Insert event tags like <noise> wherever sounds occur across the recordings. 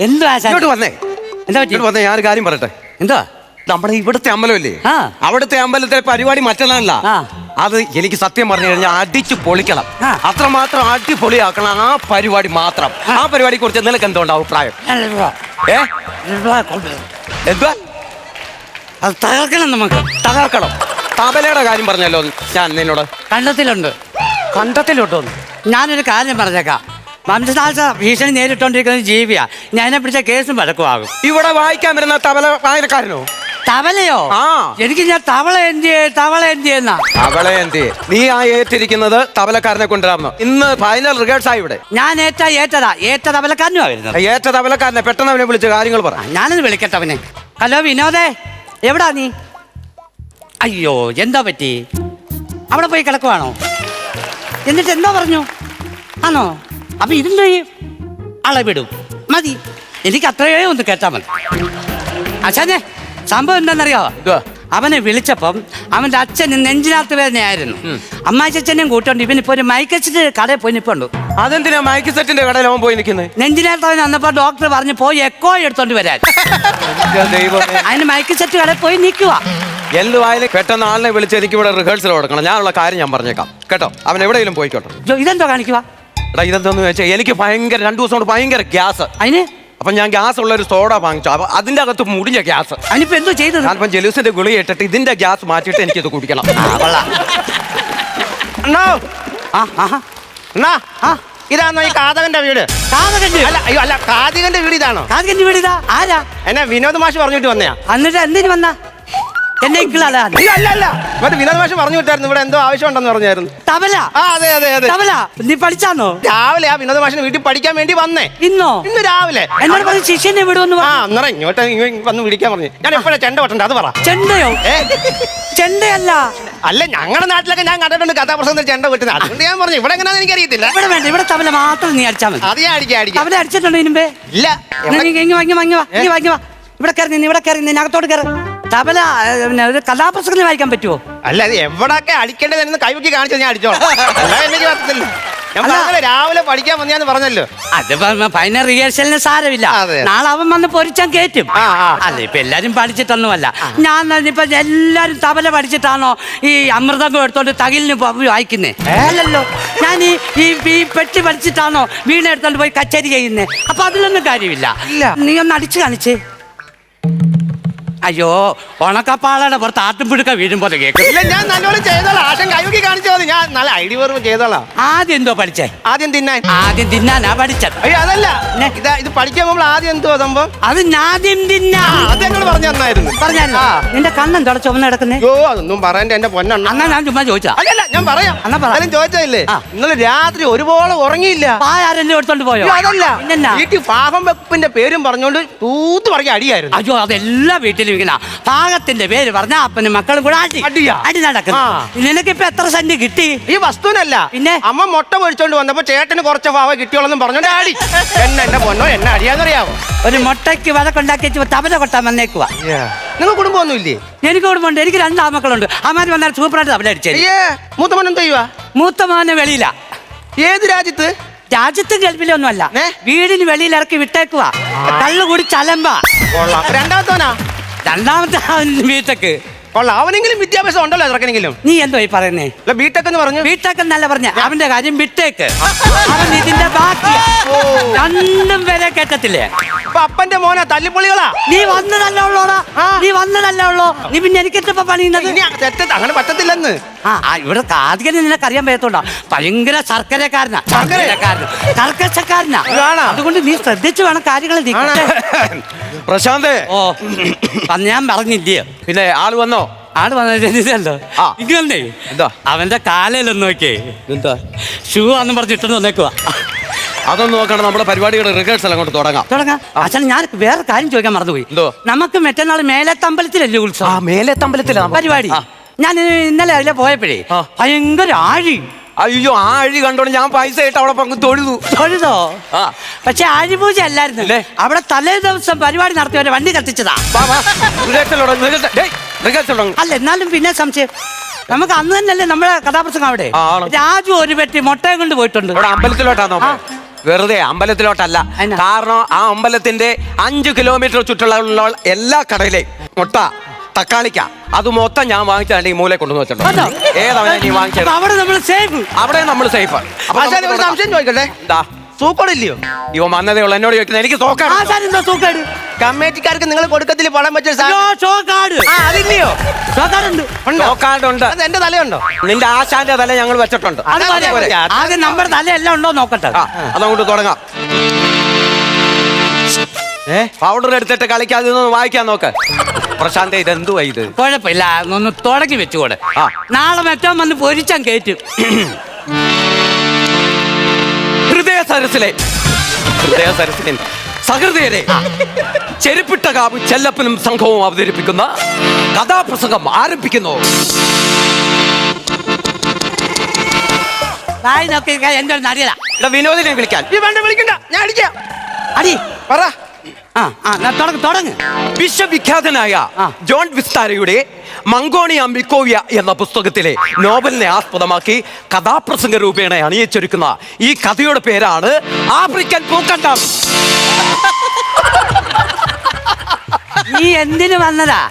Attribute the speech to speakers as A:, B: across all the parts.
A: എന്ത് ആശാൻ
B: ഇങ്ങോട്ട് വന്നേ.
A: എന്താ പറ്റി?
B: ഇങ്ങോട്ട് വന്നേ ഞാൻ ഒരു കാര്യം പറയട്ടെ?
A: എന്താ
B: നമ്മുടെ ഇവിടുത്തെ അമ്പലമല്ലേ?
A: ആ.
B: അവിടുത്തെ അമ്പലത്തിലെ പരിപാടി മറ്റൊന്നല്ല
A: ആ.
B: അത് എനിക്ക് സത്യം പറഞ്ഞു കഴിഞ്ഞാൽ അടിച്ചു പൊളിക്കണം.
A: ആ.
B: അത്രമാത്രം അടിപൊളിയാക്കണം ആ പരിപാടി മാത്രം. ആ. പരിപാടിയെ കുറിച്ച് നിനക്ക് എന്തുകൊണ്ട് അഭിപ്രായം? ഏ? എന്തുവാ
A: അത് തകർക്കണം നമുക്ക്.
B: തകർക്കണം. തബലയുടെ കാര്യം പറഞ്ഞല്ലോ ഞാൻ നിന്നോട്.
A: കണ്ടത്തിലുണ്ട്.
B: കണ്ടത്തിലോട്ടോ
A: ഞാനൊരു കാര്യം പറഞ്ഞേക്കാം. വംശനാശ ഭീഷണി നേരിട്ടോണ്ടിരിക്കുന്ന ജീവിയാ. ഞാനെ പിടിച്ച കേസും വഴക്കുമാകും.
B: ഇവിടെ വായിക്കാൻ വരുന്ന തബല വായനക്കാരനോ?
A: തവളയോ?
B: ആ.
A: എനിക്ക് ഞാൻ തവള എന്ത് തവള എന്ത് ചെയ്യുന്ന
B: തവള എന്തി നീ ആ ഏറ്റിരിക്കുന്നത് തബലക്കാരനെ കൊണ്ടുവരാമെന്ന്? ഇന്ന് ഫൈനൽ റിഗേഴ്സ് ആയി ഇവിടെ.
A: ഞാൻ ഏറ്റ ഏറ്റതാ. ഏറ്റ തവലക്കാരനും വരുന്നത്.
B: ഏറ്റ തബലക്കാരനെ പെട്ടെന്ന് അവനെ വിളിച്ച് കാര്യങ്ങൾ പറ.
A: ഞാനത് വിളിക്കട്ടവനെ വിളിക്കട്ടെ അവനെ. ഹലോ വിനോദേ. എവിടാ നീ? അയ്യോ എന്താ പറ്റി? അവിടെ പോയി കിടക്കുവാണോ? എന്നിട്ട് എന്താ പറഞ്ഞു? ആണോ? അപ്പൊ ഇതെന്ത് ചെയ്യും അളവിടും. മതി. എനിക്ക് അത്രയേ ഒന്ന് കേട്ടാ മതി. അച്ഛനെ സംഭവം
B: എന്താണെന്നറിയാവോ?
A: അവനെ വിളിച്ചപ്പം അവന്റെ അച്ഛൻ നെഞ്ചിനകത്ത് വേദനയായിരുന്നു. അമ്മാച്ചനും കൂട്ടുണ്ട് ഇവനിപ്പോ ഒരു മൈക്കച്ചിട്ട് കടയിൽ പോയി നിപ്പുണ്ട്.
B: അതെന്തിനാ മൈക്ക് സെറ്റിന്റെ കടയിൽ അവൻ പോയി നിൽക്കുന്നത്
A: നെഞ്ചിനകത്ത് അവൻ വന്നപ്പോ ഡോക്ടർ പറഞ്ഞു പോയി എക്കോ എടുത്തോണ്ട് വരാൻ. അതിന് മൈക്ക് സെറ്റ് കടയിൽ പോയി നിൽക്കുക
B: എന്തുവായാലും പെട്ടെന്ന് ആളിനെ വിളിച്ച് എനിക്ക് ഇവിടെ റിഹേഴ്സൽ കൊടുക്കണം. ഞാനുള്ള കാര്യം ഞാൻ പറഞ്ഞേക്കാം. കേട്ടോ? അവൻ എവിടെയെങ്കിലും പോയിക്കോട്ടെ.
A: ഇതെന്തോ കാണിക്കുക
B: എടാ ഇതെന്താന്ന് വെച്ചാൽ എനിക്ക് ഭയങ്കര രണ്ടു ദിവസം കൊണ്ട് ഭയങ്കര ഗ്യാസ്.
A: അതിന്?
B: അപ്പൊ ഞാൻ ഗ്യാസ് ഉള്ള ഒരു സോഡ വാങ്ങിച്ചു. അപ്പൊ അതിന്റെ അകത്ത് മുടിഞ്ഞ ഗ്യാസ്.
A: അതിനിപ്പോ എന്തോ ചെയ്തത്?
B: ഞാനിപ്പം ജലൂസിന്റെ ഗുളി ഇട്ടിട്ട് ഇതിന്റെ ഗ്യാസ് മാറ്റിയിട്ട് എനിക്കിത് കുടിക്കണം.
C: ഇതാണോ ഈ കാതകന്റെ വീട്?
A: കാതകന്റെ
C: അല്ല അയ്യോ അല്ല കാതികന്റെ വീട് ഇതാണോ?
A: കാതികന്റെ വീട് ഇതാ. ആരാ?
C: എന്നെ വിനോദ് മാഷ് പറഞ്ഞിട്ട് വന്നയാ.
A: എന്നിട്ട് എന്തിനു വന്ന? എന്നെ ഇക്കിളാ
C: അയ്യോ അല്ല. അല്ല മറ്റേ വിനോദ് മാഷ് പറഞ്ഞു വിട്ടായിരുന്നു. ഇവിടെ എന്തോ ആവശ്യമുണ്ടെന്ന് പറഞ്ഞായിരുന്നു.
A: തബല.
C: ആ അതെ അതെ അതെ.
A: തബല നീ പഠിച്ചാന്നോ?
C: രാവിലെ ആ വിനോദ് മാഷിന് വീട്ടിൽ പഠിക്കാൻ വേണ്ടി വന്നേ.
A: ഇന്നോ?
C: ഇന്ന് രാവിലെ.
A: എന്നോട് പറഞ്ഞ ശിഷ്യനെ വിടുമെന്ന്
C: ആ
A: പറഞ്ഞു.
C: അന്നേരം ഇങ്ങോട്ട് ഇങ്ങ് വന്ന് വിളിക്കാൻ പറഞ്ഞു. ഞാൻ എപ്പോഴാ ചെണ്ട അത് പറ.
A: ചെണ്ടയോ?
C: ഏ?
A: ചെണ്ടയല്ല.
C: അല്ല ഞങ്ങളുടെ നാട്ടിലൊക്കെ ഞാൻ കണ്ടിട്ടുണ്ട് കഥാപ്രസംഗത്തിൽ ചെണ്ട അതുകൊണ്ട് ഞാൻ പറഞ്ഞു ഇവിടെ എങ്ങനെയാണെന്ന് എനിക്കറിയത്തില്ല.
A: ഇവിടെ വേണ്ട ഇവിടെ തബല മാത്രം നീ മതി.
C: അത് ഞാൻ അടിക്കാം അടിക്കാം.
A: തബല അടിച്ചിട്ടുണ്ടോ ഇതിനുമ്പേ
C: ഇല്ല.
A: എന്നാ നീ ഇങ്ങ് വാങ്ങി വാങ്ങി വാ, ഇങ്ങ് വാങ്ങി വാ. ഇവിടെ കയറി നിന്ന് ഇവിടെ കയറി നിന്ന് അകത്തോട്ട് കയറി. തബല പിന്നെ ഒരു കഥാപുസ്തകം വായിക്കാൻ പറ്റുമോ
C: അല്ല അത് എവിടൊക്കെ അടിക്കേണ്ടതെന്ന് കൈവക്കി കാണിച്ചത് ഞാൻ അടിച്ചോളാം. <laughs> അല്ലാതെ എനിക്ക് പറ്റത്തില്ല. ഞാൻ. പറഞ്ഞല്ലോ രാവിലെ പഠിക്കാൻ വന്നു പറഞ്ഞല്ലോ.
A: അത് ഫൈനൽ റിഹേഴ്സലിന് സാരമില്ല.
C: അതെ.
A: നാളെ അവൻ വന്ന് പൊരിച്ചാൻ കേറ്റും.
C: ആ, ആ.
A: അല്ല ഇപ്പൊ എല്ലാരും പഠിച്ചിട്ടൊന്നുമല്ല. ഞാൻ ഇപ്പൊ എല്ലാരും തബല പഠിച്ചിട്ടാണോ ഈ അമൃതം എടുത്തോണ്ട് തകിലിന് പോ- വായിക്കുന്നേ? അല്ലല്ലോ. ഞാൻ ഈ ഈ ഈ പെട്ടി പഠിച്ചിട്ടാണോ വീണ എടുത്തോണ്ട് പോയി കച്ചേരി ചെയ്യുന്നേ? അപ്പൊ അതിലൊന്നും കാര്യമില്ല.
C: ഇല്ല.
A: നീ ഒന്ന് അടിച്ചു കാണിച്ചേ. അയ്യോ ഉണക്കപ്പാളയുടെ പുറത്ത് ആട്ടുംപിടുക്ക വീഴുമ്പോൾ കേൾക്കും.
C: ഇല്ല ഞാൻ നല്ലോണം ചെയ്തോളാം. ആശം കൈവക്കി കാണിച്ചു മതി. ഞാൻ നല്ല ഐഡി വെറും ചെയ്തോളാം.
A: ആദ്യം എന്തോ പഠിച്ചേ?
C: ആദ്യം തിന്നാൻ.
A: ആദ്യം തിന്നാനാ പഠിച്ചത്.
C: അയ്യോ അതല്ല. ഇതാ ഇത് പഠിക്കാൻ പോകുമ്പോൾ ആദ്യം എന്തോ സംഭവം?
A: അത് ആദ്യം തിന്നാ.
C: അത് എന്നോട് പറഞ്ഞു തന്നായിരുന്നു. പറഞ്ഞാൽ
A: നിന്റെ കണ്ണം തുടച്ച ചുമന്ന് കിടക്കുന്നേ?
C: അയ്യോ അതൊന്നും പറയണ്ട. എന്റെ പൊന്നെണ്ണ.
A: അന്നാ ഞാൻ ചുമ്മാ ചോദിച്ചാ
C: അല്ലല്ല ഞാൻ പറയാം.
A: എന്നാ പറ.
C: എന്നാലും ചോദിച്ചില്ലേ
A: ആ.
C: ഇന്നലെ രാത്രി ഒരുപോലെ ഉറങ്ങിയില്ല.
A: ആരെങ്കിലും എടുത്തോണ്ട് പോയോ?
C: അയ്യോ, അതല്ല.
A: പിന്നെന്നാ?
C: വീട്ടിൽ പാകം വെപ്പിന്റെ പേരും പറഞ്ഞോണ്ട് തൂത്ത് പറഞ്ഞ അടിയായിരുന്നു.
A: അയ്യോ അതെല്ലാം വീട്ടിലും ഇങ്ങനെ പാകത്തിന്റെ പേര് പറഞ്ഞ അപ്പനും മക്കളും കൂടെ അടി
C: അടിയാ?
A: അടി നടക്കുന്നു.
C: ആ.
A: നിനക്കിപ്പോ എത്ര സെന്റ് കിട്ടി?
C: ഈ വസ്തുവിനല്ല.
A: പിന്നെ?
C: അമ്മ മുട്ട പൊഴിച്ചോണ്ട് വന്നപ്പോ ചേട്ടന് കുറച്ച് ഭാവ കിട്ടിയോളെന്നും പറഞ്ഞോണ്ട് ആടി. എന്നെ എന്റെ പൊന്നോ എന്നെ അടിയാന്നറിയാവോ?
A: ഒരു മുട്ടയ്ക്ക് വഴക്കുണ്ടാക്കി വെച്ച് തബല കൊട്ടാൻ വന്നേക്കുക
C: നിങ്ങൾ കുടുംബമൊന്നുമില്ലേ?
A: എനിക്ക് കുടുംബമുണ്ട്. എനിക്ക് രണ്ട് മക്കളുണ്ട് അമ്മാര് വന്നാൽ സൂപ്പറായിട്ട് തബല അടിച്ചേ
C: അയ്യേ മൂത്തമ്മൻ എന്ത് ചെയ്യുവാ?
A: മൂത്ത മോനെ വെളിയില.
C: ഏത് രാജ്യത്ത്?
A: രാജ്യത്തും ഗൾഫിലൊന്നും അല്ല
C: ഏ?
A: വീടിന് വെളിയിൽ ഇറക്കി വിട്ടേക്കുവാ. കള്ളു കൂടി ചലമ്പാ.
C: കൊള്ളാം. രണ്ടാമത്തവനാ
A: രണ്ടാമത്തെ ബിടെക്
C: കൊള്ളാം. അവനെങ്കിലും വിദ്യാഭ്യാസം ഉണ്ടല്ലോ ചെറുക്കനെങ്കിലും.
A: നീ എന്തോ ഈ പറയുന്നേ?
C: അല്ല ബിടെക് എന്ന് പറഞ്ഞു?
A: ബിടെക് എന്നല്ല പറഞ്ഞ. അവന്റെ കാര്യം ബിടെക് അവൻ ഇതിന്റെ ബാക്കി. രണ്ടും വരെ കേട്ടത്തില്ലേ
C: അപ്പൊ അപ്പന്റെ മോനാ തല്ലിപ്പൊളികളാ.
A: നീ വന്നതല്ല ഉള്ളോടാ നീ വന്നതല്ല ഉള്ളോ. നീ പിന്നെ എനിക്ക് പണിയുന്നത്?
C: ഇനി തെറ്റ അങ്ങനെ പറ്റത്തില്ലെന്ന്.
A: ആ ആ, ഇവിടെ കാതികനെ നിനക്ക് അറിയാൻ പറ്റത്തോണ്ടാ ഭയങ്കര ശർക്കരക്കാരനാ.
C: ശർക്കര?
A: ശർക്കരക്കാരനാ കർക്കശക്കാരനാ? അതുകൊണ്ട് നീ ശ്രദ്ധിച്ചു വേണം കാര്യങ്ങൾ നീക്കട്ടെ
B: പ്രശാന്തേ.
A: ഓ അന്ന് ഞാൻ പറഞ്ഞില്ലയോ
B: പിന്നെ ആൾ വന്നോ?
A: ആട് വന്നല്ലോ
B: ആ.
A: ഇങ്ങനെ
B: എന്താ?
A: അവന്റെ കാലയിലൊന്ന് നോക്കിയേ.
B: എന്താ?
A: ഷൂ ആന്ന് പറഞ്ഞിട്ട് വന്നേക്കുവാ.
B: അതൊന്നും നോക്കണം നമ്മുടെ പരിപാടിയുടെ റിഹേഴ്സൽ അങ്ങോട്ട് തുടങ്ങാം
A: തുടങ്ങാം അച്ഛൻ ഞാൻ വേറെ കാര്യം ചോദിക്കാൻ മറന്നുപോയി
B: എന്തോ?
A: നമുക്ക് മറ്റന്നാൾ മേലത്തമ്പലത്തിലല്ലേ
B: ആ
A: ഉത്സവം
B: മേലെ തമ്പലത്തിലാ
A: പരിപാടി
B: ആ.
A: ഞാൻ ഇന്നലെ അതിലെ പോയപ്പോഴേ
B: ആ.
A: ഭയങ്കര ആഴി
B: അയ്യോ ആ അഴി കണ്ടോണ്ട് ഞാൻ പൈസ ഇട്ട് അവിടെ പങ്ക് തൊഴുതു
A: തൊഴുതോ
B: ആ.
A: പക്ഷെ ആഴിപൂജ അല്ലായിരുന്നു
B: ഇല്ലേ?
A: അവിടെ തലേ ദിവസം പരിപാടി നടത്തിയവരെ വണ്ടി കത്തിച്ചതാ.
B: Rehearsal തുടങ്ങ്, rehearsal. തുടങ്ങ്.
A: അല്ല എന്നാലും പിന്നെ സംശയം നമുക്ക് അന്ന് തന്നെയല്ലേ നമ്മുടെ കഥാപ്രസംഗം അവിടെ
B: ആ, ആണ്.
A: രാജു ഒരു പെട്ടി മുട്ടയും കൊണ്ട് പോയിട്ടുണ്ട്
B: അവിടെ അമ്പലത്തിലോട്ടാണോ
A: ആ
B: വെറുതെ അമ്പലത്തിലോട്ടല്ല. കാരണം ആ അമ്പലത്തിന്റെ അഞ്ചു കിലോമീറ്റർ ചുറ്റുള്ള എല്ലാ കടയിലെയും മുട്ട തക്കാളിക്ക അത് മൊത്തം ഞാൻ വാങ്ങിച്ചാണ്ട് ഈ മൂലെ കൊണ്ടുവന്ന് വെച്ചിട്ടുണ്ട്. ഏതാണ് നീ വാങ്ങിച്ചത്?
A: അവിടെ നമ്മൾ സേഫ്
B: അവിടെ നമ്മൾ സേഫ്
C: സംശയം ചോദിക്കട്ടെ? സൂക്കോടില്ലയോ
B: വന്നതേ ഉള്ളൂ എന്നോട് ചോദിക്കുന്നത്. എനിക്ക്
A: തോക്കാം
C: കമ്മിറ്റിക്കാർക്ക് നിങ്ങൾ കൊടുക്കത്തിൽ പണം വെച്ച അതില്ലയോ? ഉണ്ടോ. അത് എന്റെ തലയുണ്ടോ?
B: നിന്റെ ആശാന്റെ തല ഞങ്ങൾ വെച്ചിട്ടുണ്ട്.
A: അത്. ആദ്യം നമ്മുടെ തലയെല്ലാം ഉണ്ടോ നോക്കട്ടെ.
B: ആ അതങ്ങോട്ട് തുടങ്ങാം.
C: ഏ?
B: പൗഡർ എടുത്തിട്ട് കളിക്കാതെ വായിക്കാൻ നോക്ക്. പ്രശാന്ത ഇത് എന്തുവാ ഇത്?
A: കുഴപ്പമില്ല. ഒന്ന് തുടങ്ങി വെച്ചുകൂടെ.
B: ആ.
A: നാളെ മറ്റോ വന്ന് പൊരിച്ചാൻ കയറ്റും.
B: ഹൃദയ സരസിലെ. ഹൃദയ സരസിലെ. സഹൃദയരെ ചെരുപ്പിട്ട കാവ് ചെല്ലപ്പനും സംഘവും അവതരിപ്പിക്കുന്ന കഥാപ്രസംഗം ആരംഭിക്കുന്നു.
A: എന്റെ
B: വിനോദിനെ വിളിക്കാൻ.
C: ഈ വേണ്ട വിളിക്കണ്ട ഞാൻ അടിക്കാം.
A: അടി.
C: പറ.
A: തുടങ്ങ്
B: വിശ്വവിഖ്യാതനായ. ജോൺ വിസ്താരയുടെ മങ്കോണിയ മിക്കോവിയ എന്ന പുസ്തകത്തിലെ നോവലിനെ ആസ്പദമാക്കി കഥാപ്രസംഗ രൂപേണ അണിയിച്ചൊരുക്കുന്ന ഈ കഥയുടെ പേരാണ് ആഫ്രിക്കൻ പൂക്കണ്ടം.
A: നീ എന്തിനു വന്നതാ?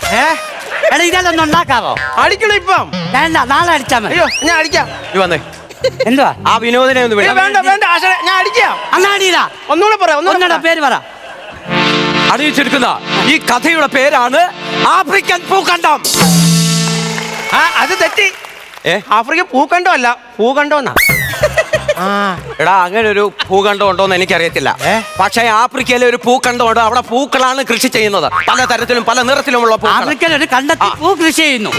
A: എടാ ഇതെല്ലാം ഉണ്ടാക്കാവോ?
C: അടിക്കണം ഇപ്പം?
A: വേണ്ട നാളെ അടിച്ചാ മതി.
C: അയ്യോ ഞാൻ അടിക്കാം.
B: നീ വന്നേ.
A: എന്തുവാ?
B: ആ വിനോദിനെ ഒന്ന്
C: വേണ്ട വേണ്ട ഞാൻ അടിക്കാം.
A: അങ്ങാടിയിലാ?
C: ഒന്നുകൂടെ പറ ഒന്നുകൂടെ
A: ഒന്നടാ പേര് പറ.
B: അണിയിച്ചെടുക്കുന്ന ഈ കഥയുടെ പേരാണ് ആഫ്രിക്കൻ പൂക്കണ്ടം.
C: ആ അത് തെറ്റി.
B: ഏ?
C: ആഫ്രിക്കൻ പൂക്കണ്ടോ അല്ല ആ
B: എടാ അങ്ങനെ ഒരു ഭൂഖണ്ഡം ഉണ്ടോന്ന് എനിക്കറിയത്തില്ല.
C: ഏ?
B: പക്ഷേ ആഫ്രിക്കയിലെ ഒരു പൂക്കണ്ടം ഉണ്ട്. അവിടെ പൂക്കളാണ് കൃഷി ചെയ്യുന്നത്. പല തരത്തിലും പല നിറത്തിലുമുള്ള പൂക്കൾ
A: ആഫ്രിക്കയിൽ ഒരു പൂ കൃഷി ചെയ്യുന്നു.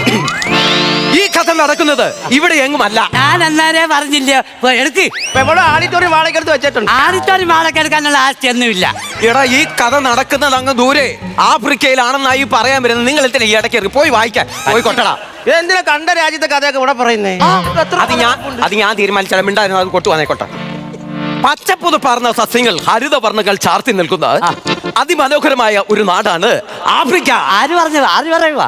B: ഈ കഥ നടക്കുന്നത് ഇവിടെ എങ്ങുമല്ല.
A: ഞാൻ അന്നേരെ പറഞ്ഞില്ല. ഇപ്പൊ എടുക്ക്.
C: ഇപ്പൊ ഇവിടെ ആഡിറ്റോറിയം വാളക്കെടുത്ത് വെച്ചിട്ടുണ്ട്?
A: ആഡിറ്റോറിയം വാളക്കെടുക്കാനുള്ള ആസ്തി ഒന്നുമില്ല.
B: എടാ ഈ കഥ നടക്കുന്നത് അങ്ങ് ദൂരെ. ആഫ്രിക്കയിലാണെന്നായി പറയാൻ വരുന്നത്. നിങ്ങൾ എന്തിനാ ഈ ഇടയ്ക്ക് പോയി വായിക്കാൻ? പോയി കൊട്ടടാ.
C: എന്തിനാ കണ്ട രാജ്യത്തെ കഥയൊക്കെ ഇവിടെ പറയുന്നേ?
B: അത് ഞാൻ അത് ഞാൻ തീരുമാനിച്ചാലും മിണ്ടായിരുന്നു അത് കൊട്ടു. വന്നേക്കോട്ടെ പച്ചപ്പുത് പറഞ്ഞ സസ്യങ്ങൾ ഹരിത ഹരിതവർണങ്ങൾ ചാർത്തി നിൽക്കുന്ന അതിമനോഹരമായ ഒരു നാടാണ് ആഫ്രിക്ക.
A: ആര് പറഞ്ഞത് ആര് പറയുക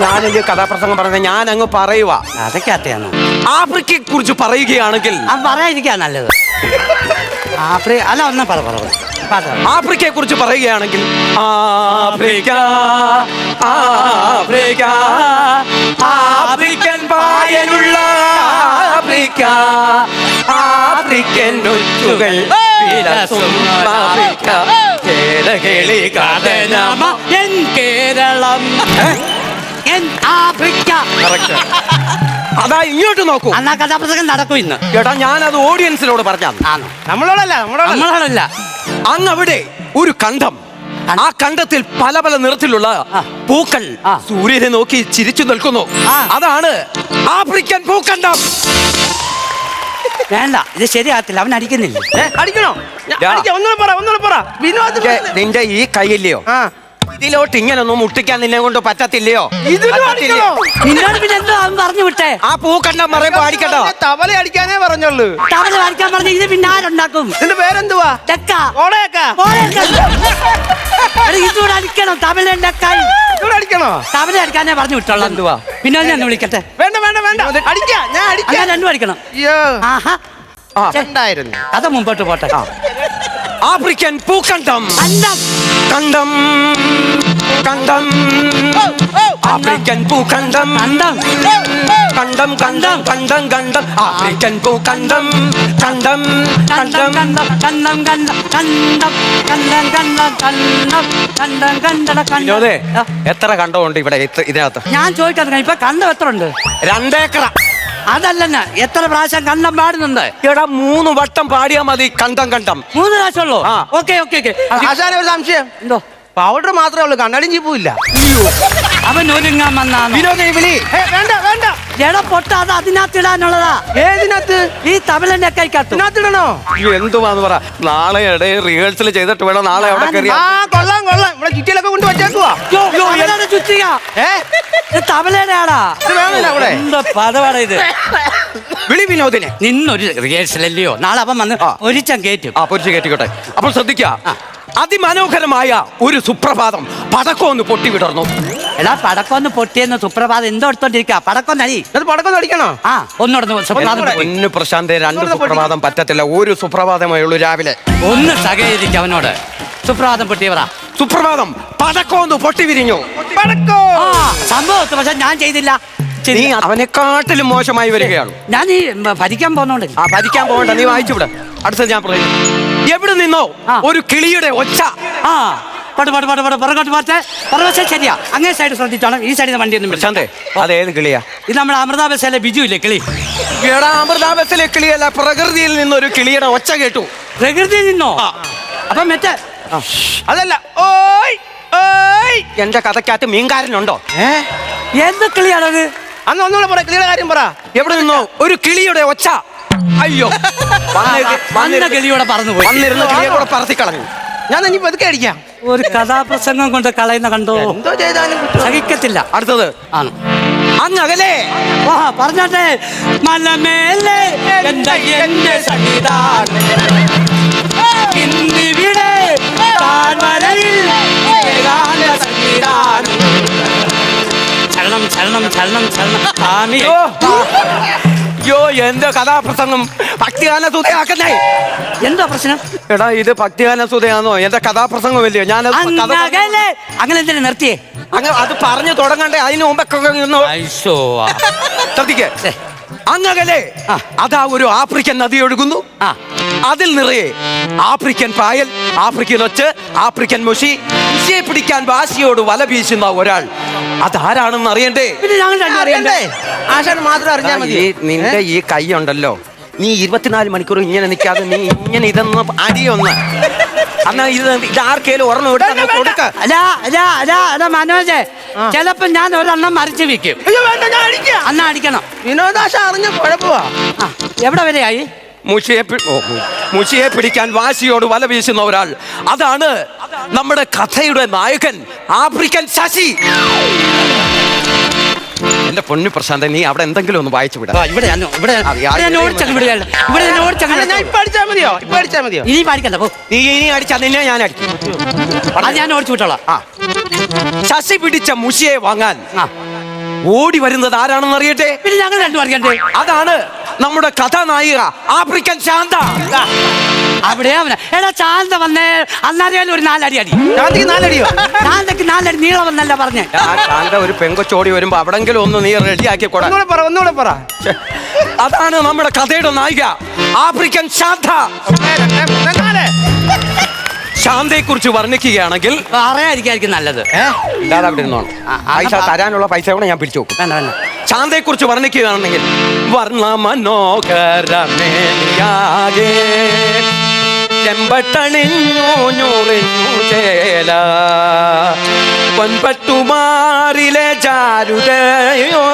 B: ഞാൻ എന്റെ കഥാപ്രസംഗം പറഞ്ഞ ഞാൻ അങ്ങ് പറയുക
A: അതൊക്കെ അത്യാണ്
B: ആഫ്രിക്കയെ കുറിച്ച് പറയുകയാണെങ്കിൽ
A: അത് നല്ലത്. ആഫ്രി അല്ല ഒന്നാ. പറ, പറ.
B: ആഫ്രിക്കയെ കുറിച്ച് പറയുകയാണെങ്കിൽ ആഫ്രിക്ക ആഫ്രിക്ക ആഫ്രിക്കൻ പായലുള്ള ആഫ്രിക്ക ആഫ്രിക്കൻ ഒച്ചുകൾ ആഫ്രിക്ക. കേരളി കഥനമ
A: എൻ കേരളം. എൻ ആഫ്രിക്ക.
B: അതാ ഇങ്ങോട്ട് നോക്കൂ.
A: അന്നാ കഥാപ്രസംഗം നടക്കും ഇന്ന്.
B: ഞാൻ ഞാനത് ഓഡിയൻസിനോട് പറഞ്ഞാണ്
C: നമ്മളോടല്ല. നമ്മളോടല്ല.
B: അങ്ങ് അവിടെ ഒരു കണ്ടം. ആ കണ്ടത്തിൽ പല പല നിറത്തിലുള്ള. പൂക്കൾ സൂര്യനെ നോക്കി ചിരിച്ചു നിൽക്കുന്നു. അതാണ് ആഫ്രിക്കൻ പൂക്കണ്ടം
A: വേണ്ട ഇത് ശരിയാകത്തില്ല. അവൻ അടിക്കുന്നില്ല.
C: അടിക്കണോ? ഒന്നുകൂടെ പറ ഒന്നുകൂടെ പറ. വിനോദ്
B: നിന്റെ- നിന്റെ ഈ കൈയില്ലയോ?
C: ആ
B: ഇങ്ങനെ ഇങ്ങനൊന്നും മുട്ടിക്കാൻ നിന്നെ കൊണ്ട് പറ്റത്തില്ലയോ?
C: അടിക്കണോ?
A: നിന്നോട് പിന്നെ എന്തോ അവൻ പറഞ്ഞു വിട്ടേ?
B: ആ പൂക്കണ്ടം പറയുമ്പോ അടിക്കട്ടോ
C: തവല അടിക്കാനേ പറഞ്ഞുള്ളൂ.
A: തവണ അടിക്കാൻ പറഞ്ഞ ഇത് പിന്നെ ആരുണ്ടാക്കും?
C: നിന്റെ പേരെന്തുവാ?
A: തെക്ക
C: ഓടയൊക്കെ
A: ഇതൂടെ അടിക്കണം തമിഴന്റെ കൈ
C: ഇവിടെ അടിക്കണോ?
A: തമിഴ് അടിക്കാനേ പറഞ്ഞു വിട്ടോളാം
B: എന്തുവാ?
A: പിന്നെ ഞാൻ വിളിക്കട്ടെ.
C: വേണ്ട വേണ്ട വേണ്ട. അടിക്കാ ഞാൻ
A: അങ്ങനെ
C: അടിക്കാം
A: രണ്ടും അടിക്കണം.
C: അയ്യോ.
A: ആഹാ.
B: ആ.
C: ഉണ്ടായിരുന്നു
A: കഥ മുമ്പോട്ട് പോട്ടെ.
B: ആഫ്രിക്കൻ പൂക്കണ്ടം.
A: അന്നം
B: കണ്ടം. കണ്ടം. ആഫ്രിക്കൻ പൂക്കണ്ടം.
A: അന്നം
B: കണ്ടം കണ്ടം കണ്ടം കണ്ടം. ആഫ്രിക്കൻ പൂക്കണ്ടം. കണ്ടം
A: കണ്ടം.
B: കണ്ടം
A: കണ്ടം കണ്ടം കണ്ടം. കണ്ടം കണ്ടം കണ്ടം. കണ്ടം കണ്ടട കണ്ടം.
B: എത്ര കണ്ടമുണ്ട് ഇവിടെ ഇതിനകത്ത്?
A: ഞാൻ ചോദിക്കാൻ ഇപ്പൊ കണ്ടം എത്ര ഉണ്ട്
B: രണ്ടേക്കറ.
A: അതല്ല എത്ര പ്രാവശ്യം കണ്ടം പാടുന്നുണ്ട്?
B: എടാ മൂന്ന് വട്ടം പാടിയാ മതി. കണ്ടം കണ്ടം.
A: മൂന്ന് പ്രാവശ്യം ഉള്ളൂ. Okay okay okay.
C: ആശാന ഒരു സംശയം.
A: എന്തോ?
C: പൗഡർ മാത്രമേ ഉള്ളൂ. കണ്ണാടിയും ചീപ്പുമില്ല.
A: അവൻ ഒരുങ്ങാൻ വന്നാണ്?
B: വിനോദേ വിളി.
C: ഏ, വേണ്ട വേണ്ട.
A: എട പൊട്ട അത് അതിനകത്ത് ഇടാനുള്ളതാ
C: ഏതിനകത്ത്?
A: ഈ തമിഴന്റെ
C: ഇതിനകത്തിടണോ?
B: അയ്യോ, എന്തുവാന്ന് പറ. നാളെ ഇടേ റിഹേഴ്സൽ ചെയ്തിട്ട് വേണം നാളെ അവിടെ കയറി
C: ആ കൊള്ളാം കൊള്ളാം. ഇവിടെ ചുറ്റിയിലൊക്കെ കൊണ്ട് വെച്ചേക്കുവാ.
A: ചുറ്റിക
C: ഏ?
A: ഇത് തമിഴയുടെ ആടാ
C: ഇത് വേണമില്ല അവിടെ.
A: എന്താ പദവാടാ ഇത്?
B: വിളി വിനോദിനെ.
A: നിന്നൊരു റിഹേഴ്സൽ അല്ലയോ? നാളെ അവൻ വന്ന്. ഒരിച്ചം കയറ്റും.
B: ആ പൊരിച്ച് കയറ്റിക്കോട്ടെ. അപ്പോൾ ശ്രദ്ധിക്കുക അതിമനോഹരമായ ഒരു സുപ്രഭാതം പടക്കം ഒന്ന് പൊട്ടിവിടർന്നു
A: എടാ പടക്കം ഒന്ന് പൊട്ടിയെന്ന് സുപ്രഭാതം എന്തോ എടുത്തോണ്ടിരിക്കുക പടക്കം നടി
C: അത് പടക്കം അടിക്കണോ?
A: ആ ഒന്നോടന്ന് സുപ്രഭാതം പൊട്ടി.
B: പൊന്നു പ്രശാന്തെ രണ്ട് സുപ്രഭാതം പറ്റത്തില്ല. ഒരു സുപ്രഭാതമേ ഉള്ളൂ രാവിലെ.
A: ഒന്ന് സഹകരിക്കും അവനോട്. സുപ്രഭാതം പൊട്ടിയ പറ.
B: സുപ്രഭാതം പടക്കം ഒന്ന് പൊട്ടിവിരിഞ്ഞു
C: പടക്കോ?
A: ആ സംഭവത്ത് പക്ഷെ ഞാൻ ചെയ്തില്ല.
B: നീ
A: ചെയ്തില്ല.
B: അവനെക്കാട്ടിലും മോശമായി വരികയാണ്.
A: ഞാൻ ഈ ഭരിക്കാൻ പോകുന്നോണ്ട്.
B: ആ ഭരിക്കാൻ പോകണ്ട. നീ വായിച്ചു വിട അടുത്തത് ഞാൻ പറയും എവിടെ നിന്നോ ഒരു കിളിയുടെ ഒച്ച.
A: ആ. പട് പട് പട് പട് പുറകോട്ട് പോട്ടെ. പുറവശം ശരിയാ. അങ്ങേ സൈഡ് ശ്രദ്ധിച്ചോണം. ഈ സൈഡിൽ വണ്ടി ഒന്നും
B: പ്രശാന്തേ അതേത് കിളിയാ?
A: ഇത് നമ്മുടെ അമൃത ബസ്സിലെ ബിജു ഇല്ലേ കിളി?
B: എടാ ബസ്സിലെ കിളിയല്ല പ്രകൃതിയിൽ നിന്നൊരു കിളിയുടെ ഒച്ച കേട്ടു.
A: പ്രകൃതി നിന്നോ? അപ്പൊ മറ്റേ
C: അതല്ല ഓയ് ഓയ്.
B: എന്റെ കഥക്കകത്ത് മീൻകാരനുണ്ടോ?
C: ഏഹ്
A: എന്ത് കിളിയാണത്?
C: അന്ന് ഒന്നുകൂടെ പറ കിളിയുടെ കാര്യം പറ.
B: എവിടെ നിന്നോ ഒരു കിളിയുടെ ഒച്ച? അയ്യോ.
A: വന്ന കിളിയോടെ പറന്നു പോയി
B: വന്നിരുന്ന കിളിയെ കൂടെ പറത്തി കളഞ്ഞു
C: ഞാൻ ഇനി പതുക്കെ അടിക്കാം.
A: ഒരു കഥാപ്രസംഗം കൊണ്ട് കളയുന്ന കണ്ടോ?
C: എന്തോ ചെയ്താലും.
A: സഹിക്കത്തില്ല.
B: അടുത്തത്.
A: ആണ്.
B: അങ്ങകലേ.
A: വാ പറഞ്ഞാട്ടെ. മലമേലെ എന്താ എന്റെ സന്നിധാനം. ഇന്നിവിടെ താഴ്വരയിൽ ചരണം ചലനം ചലനം ചലനം ചലനം സ്വാമി
B: യോ യോ എന്റെ കഥാപ്രസംഗം ഭക്തിഗാന സുതയാക്കുന്നേ
A: എന്താ പ്രശ്നം?
B: എടാ ഇത് ഭക്തിഗാന സുതയാണോ എന്റെ കഥാപ്രസംഗമല്ലയോ ഞാനത്
A: ഞാൻ അങ്ങനെ എന്തിനാ നിർത്തിയേ?
B: അങ്ങ് അത് പറഞ്ഞു തുടങ്ങണ്ടേ അതിന് മുമ്പൊക്കെ ശ്രദ്ധിക്കേ. അങ്ങകലേ
A: അങ്ങകലെ
B: അതാ ഒരു ആഫ്രിക്കൻ നദി ഒഴുകുന്നു.
A: ആ.
B: അതിൽ നിറയെ ആഫ്രിക്കൻ പായൽ ആഫ്രിക്കൻ ഒച്ച് ആഫ്രിക്കൻ മുഷി മുഷിയെ പിടിക്കാൻ വാശിയോട് വല വീശുന്ന ഒരാൾ. അതാരാണെന്ന് അറിയണ്ടേ?
A: പിന്നെ ഞങ്ങൾ രണ്ടും അറിയണ്ടേ?
C: ആശാൻ മാത്രം അറിഞ്ഞാ മതി
B: ഈ നിന്റെ ഈ കൈ ഉണ്ടല്ലോ. നീ ഇരുപത്തിനാല് മണിക്കൂർ ഇങ്ങനെ നിൽക്കാതെ നീ ഇങ്ങനെ ഇതൊന്ന് അടിയൊന്ന്. എന്നാ ഇത് ഇത് ആർക്കേലും ഒരെണ്ണം എടുത്ത് കൊടുക്ക.
A: അല്ല അല്ല അല്ല അല്ല മനോജ്. ചിലപ്പോ ഞാൻ ഒരെണ്ണം മറിച്ച് വെക്കും
C: അയ്യോ വേണ്ട ഞാൻ അടിക്കാം.
A: അന്ന് അടിക്കണം.
C: വിനോദാശ അറിഞ്ഞ കുഴപ്പമാ.
A: ആ എവിടെ വരെയായി?
B: മുഷിയെ മുഷിയെ പിടിക്കാൻ വാശിയോട് വല വീശുന്ന ഒരാൾ. അതാണ് നമ്മുടെ കഥയുടെ നായകൻ ആഫ്രിക്കൻ ശശി. എന്റെ പൊന്നു പ്രശാന്ത നീ അവിടെ എന്തെങ്കിലും ഒന്ന് വായിച്ചു വിടാം.
A: ഇവിടെ ഞാൻ ഇവിടെ. ഇവിടെ ഞാൻ ഓടിച്ചങ്ങ് വിടുകയല്ല ഇവിടെ ഞാൻ ഓടിച്ചങ്ങ്
C: അല്ല ഞാൻ
A: വിടും.
C: ഇപ്പൊ അടിച്ചാ മതിയോ? ഇപ്പൊ അടിച്ചാ മതിയോ?
A: ഇനി പാടിക്കണ്ട പോ.
B: നീ ഇനി അടിച്ചാ നിന്നെ ഞാൻ അടിക്കും.
A: അത് ഞാൻ ഓടിച്ചു വിട്ടോളാം.
B: ആ. ശശി പിടിച്ച മുഷിയെ വാങ്ങാൻ
A: ആ.
B: ഓടി വരുന്നത് ആരാണെന്ന് അറിയട്ടെ?
A: പിന്നെ ഞങ്ങൾ രണ്ടും അറിയണ്ടേ?
B: അതാണ് നമ്മുടെ കഥാനായിക ആഫ്രിക്കൻ ശാന്ത.
A: അവിടെ അവനെ. എടാ ചാന്ത വന്നേ. അന്നറിയാലും ഒരു നാലടി അടി
C: ശാന്തിക്ക് നാലടിയോ?
A: ചാന്തക്ക് നാലടി നീളം വന്നല്ല പറഞ്ഞേ.
B: ആ ശാന്ത ഒരു പെങ്കൊച്ചോടി വരുമ്പോ അവിടെങ്കിലും ഒന്ന് നീ റെഡിയാക്കി കൊടാ.
C: ഒന്നുകൂടെ പറ ഒന്നുകൂടെ പറ.
B: അതാണ് നമ്മുടെ കഥയുടെ നായിക ആഫ്രിക്കൻ ശാന്ത. ശാന്തയെ കുറിച്ച് വർണിക്കുകയാണെങ്കിൽ
A: അറിയാതിരിക്കായിരിക്കും നല്ലത്.
B: ഇല്ലാതെ അവിടെ ഇരുന്നോണം
A: ആ, ആ,
B: പൈസ തരാനുള്ള പൈസ കൂടെ ഞാൻ പിടിച്ചു നോക്കും
A: വേണ്ട വേണ്ട.
B: ശാന്തയെ കുറിച്ച് വർണിക്കുകയാണെങ്കിൽ വർണ മനോഹരമേയാകെ ചെമ്പട്ടണിഞ്ഞു ഞുറിഞ്ഞു ചേല. പൊൻപട്ടുമാറിലെ ചാരുതയോ